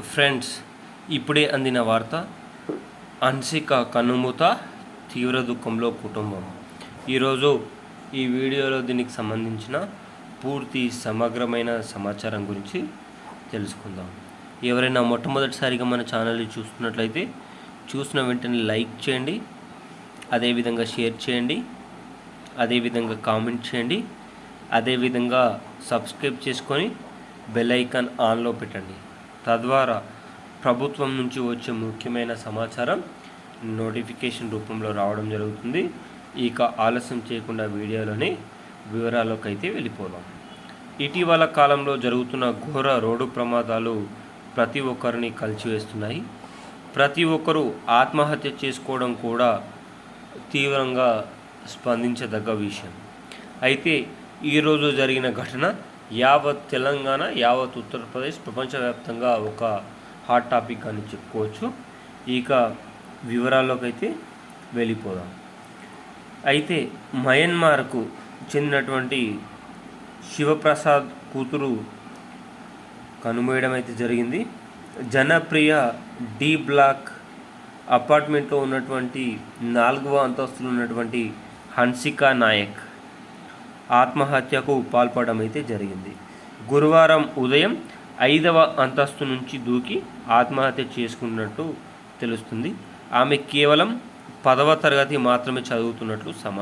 Friends ఇప్పుడే అందిన వార్త అన్సిక కనుమూత తీవ్ర దుఃఖంలో కుటుంబం. ఈరోజు ఈ వీడియోలో దీనికి సంబంధించిన పూర్తి సమగ్రమైన సమాచారం గురించి తెలుసుకుందాం. ఎవరైనా మొట్టమొదటిసారిగా మన ఛానల్ని చూస్తున్నట్లయితే చూసిన వెంటనే లైక్ చేయండి అదేవిధంగా షేర్ చేయండి అదేవిధంగా కామెంట్ చేయండి అదేవిధంగా సబ్స్క్రైబ్ చేసుకొని బెల్ ఐకాన్ ఆన్లో పెట్టండి. తద్వారా ప్రభుత్వం నుంచి వచ్చే ముఖ్యమైన సమాచారం నోటిఫికేషన్ రూపంలో రావడం జరుగుతుంది. ఇక ఆలస్యం చేయకుండా వీడియోలోని వివరాల్లోకి అయితే వెళ్ళిపోదాం. ఇటీవల కాలంలో జరుగుతున్న ఘోర రోడ్డు ప్రమాదాలు ప్రతి ఒక్కరిని కలిచివేస్తున్నాయి ప్రతి ఒక్కరూ ఆత్మహత్య చేసుకోవడం కూడా తీవ్రంగా స్పందించదగ్గ విషయం. అయితే ఈరోజు జరిగిన ఘటన యావత్ తెలంగాణ యావత్ ఉత్తరప్రదేశ్ ప్రపంచవ్యాప్తంగా ఒక హాట్ టాపిక్ అని చెప్పుకోవచ్చు. ఇక వివరాల్లోకి అయితే వెళ్ళిపోదాం. అయితే మయన్మార్కు చెందినటువంటి శివప్రసాద్ కూతురు కనుమేయడం అయితే జరిగింది. జనప్రియ డి బ్లాక్ అపార్ట్మెంట్లో ఉన్నటువంటి నాలుగవ అంతస్తులో ఉన్నటువంటి హన్సికా నాయక్ ఆత్మహత్యకు పాల్పడడం అయితే జరిగింది. గురువారం ఉదయం ఐదవ అంతస్తు నుంచి దూకి ఆత్మహత్య చేసుకున్నట్టు తెలుస్తుంది. ఆమె కేవలం పదవ తరగతి మాత్రమే చదువుతున్నట్లు సమాచారం.